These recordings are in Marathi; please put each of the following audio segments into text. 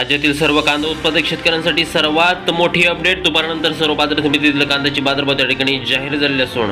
राज्यातील सर्व कांदा उत्पादक शेतकऱ्यांसाठी सर्वात मोठी अपडेट दुपारनंतर सर्व बाजार समितीतील कांद्याची बाजारभाव त्या ठिकाणी जाहीर झालेली असून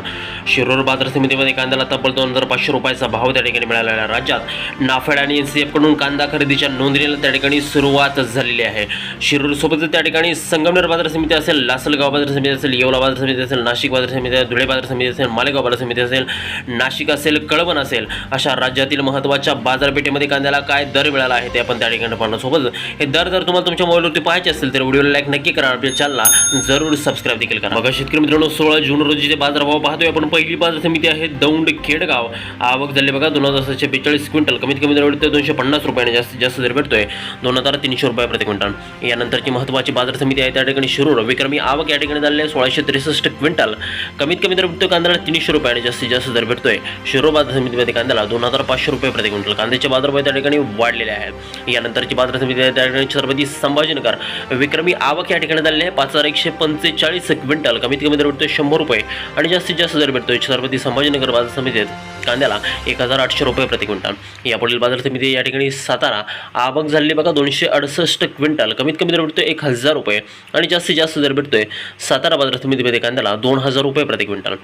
शिरूर बाजार समितीमध्ये कांद्याला तब्बल दोन हजार पाचशे रुपयाचा भाव त्या ठिकाणी मिळालेला आहे. राज्यात नाफेड आणि एनसीएफकडून कांदा खरेदीच्या नोंदणीला त्या ठिकाणी सुरुवात झालेली आहे. शिरूर सोबतच त्या ठिकाणी संगमनेर बाजार समिती असेल लासलगाव बाजार समिती असेल येवला बाजार समिती असेल नाशिक बाजार समिती असेल धुळे बाजार समिती असेल मालेगाव बाजार समिती असेल नाशिक असेल कळवण असेल अशा राज्यातील महत्त्वाच्या बाजारपेठेमध्ये कांद्याला काय दर मिळाला आहे ते आपण त्या ठिकाणी पाहणार सोबत हे जर जर तुम्हाला तुमच्या मोबाईलवरती पाहायचे असेल तर व्हिडिओला लाईक नक्की करा आपल्या चॅनलला जरूर सबस्क्राईब देखील करा. बघा शेतकरी मित्रांनो सोळा जून रोजीचे बाजारभाव पाहतोय आपण पहिली बाजार समिती आहे दौंड खेडगाव आवक झाली बघा दोन हजार सातशे बेचाळीस क्विंटल. कमीत कमी दर भेटतोय दोनशे पन्नास रुपयाने जास्तीत जास्त दर भेटतोय. दोन हजार तीनशे रुपये प्रति क्विंटल. यानंतरची महत्त्वाची बाजार समिती आहे त्या ठिकाणी शिरूर. विक्रमी आवक या ठिकाणी झालेली आहे सोळाशे त्रेसष्ट क्विंटल. कमीत कमी दर भेटतोय कांद्याला तीनशे रुपयाने जास्तीत जास्त दर भेटतोय. शिरूर बाजार समितीमध्ये कांद्याला दोन हजार पाचशे रुपये प्रति क्विंटल. कांद्याचे बाजारभाव त्या ठिकाणी वाढलेले आहेत. यानंतरची बाजार समिती आहे त्या ठिकाणी छत्रपती संभाजीनगर. विक्रमी आवक या ठिकाणी झालेली आहे. पाच हजार एकशे पंचेचाळीस क्विंटल कमीत कमी दर भेटतोय शंभर रुपये आणि जास्तीत जास्त दर भेटतोय छत्रपती संभाजीनगर बाजार समितीत. कांद्याला एक हजार आठशे रुपये प्रति क्विंटल. यापुढील बाजार समिती या ठिकाणी सातारा. आवक झालेली बघा दोनशे अडुसष्ट क्विंटल. कमीत कमी दर भेटतोय एक हजार रुपये आणि जास्तीत जास्त दर भेटतोय सातारा बाजार समितीमध्ये कांद्याला दोन हजार रुपये प्रति क्विंटल.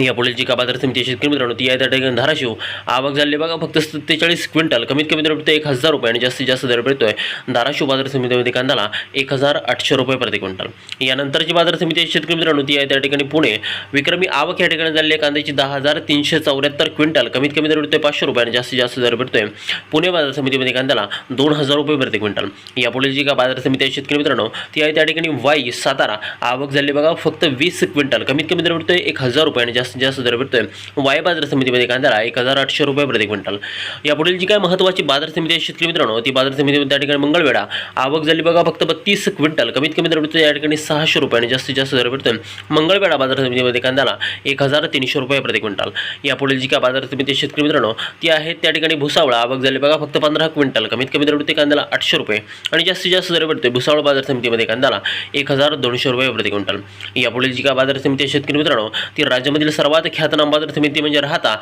यापुढील जी का बाजार समिती शेतकरी मित्रांनो ती आहे त्या ठिकाणी धाराशिव. आवक झाली बघा फक्त सत्तेचाळीस क्विंटल. कमीत कमी दर एक हजार रुपये आणि जास्तीत जास्त दर भेटतोय धाराशिव बाजार समितीमध्ये कांद्याला एक हजार आठशे रुपये प्रति क्विंटल. यानंतरची बाजार समिती आहे शेतकरी मित्रांनो ती आहे त्या ठिकाणी पुणे. विक्रमी आवक या ठिकाणी झालेली आहे कांद्याची दहा हजार तीनशे चौऱ्याहत्तर क्विंटल. कमीत कमी दर भेटतोय पाचशे रुपये आणि जास्तीत जास्त दर भेटतोय पुणे बाजार समितीमध्ये कांद्याला दोन हजार रुपये प्रति क्विंटल. यापुढील जी का बाजार समिती आहे शेतकरी मित्रांनो ती आहे त्या ठिकाणी वाई सातारा. आवक झाली बघा फक्त वीस क्विंटल. कमीत कमी दर भेटतोय एक हजार रुपये आणि जास्तीत जास्त दर भेटतोय. वाय बाजार समितीमध्ये कांद्याला एक हजार आठशे रुपये प्रति क्विंटल. यापुढील जी काय महत्त्वाची बाजार समिती आहे शेतकरी मित्रांनो ती बाजार समितीमध्ये त्या ठिकाणी मंगळवेळा आवक झाली बघा फक्त बत्तीस क्विंटल. कमीत कमी दर भेटतो या ठिकाणी सहाशे रुपये आणि जास्तीत जास्त दर भेटतोय. मंगळवेळा बाजार समितीमध्ये कांद्याला एक हजार तीनशे रुपये प्रति क्विंटल. यापुढील जी काय बाजार समिती शेतकरी मित्रांनो ती आहे त्या ठिकाणी भुसावळ. आवक झाली बघा फक्त पंधरा क्विंटल. कमीत कमी दर भेटते कांद्याला आठशे रुपये. आणि जास्तीत जास्त दर भेटतोय भुसावळ बाजार समितीमध्ये कांद्याला एक हजार दोनशे रुपये प्रति क्विंटल. यापुढील जी काय बाजार समिती शेतकरी मित्रांनो ती राज्यामधील सर्वात ख्यातनाम बाजार समिती म्हणजे राहता.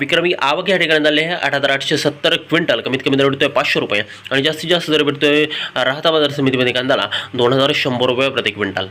विक्रमी आवक या ठिकाणी झाले आहे. आठ हजार आठशे सत्तर क्विंटल. कमीत कमी दर भेटतोय पाचशे रुपये. आणि जास्तीत जास्त दर भेटतोय राहता बाजार समितीमध्ये कांद्याला दोन हजार शंभर रुपये प्रति क्विंटल.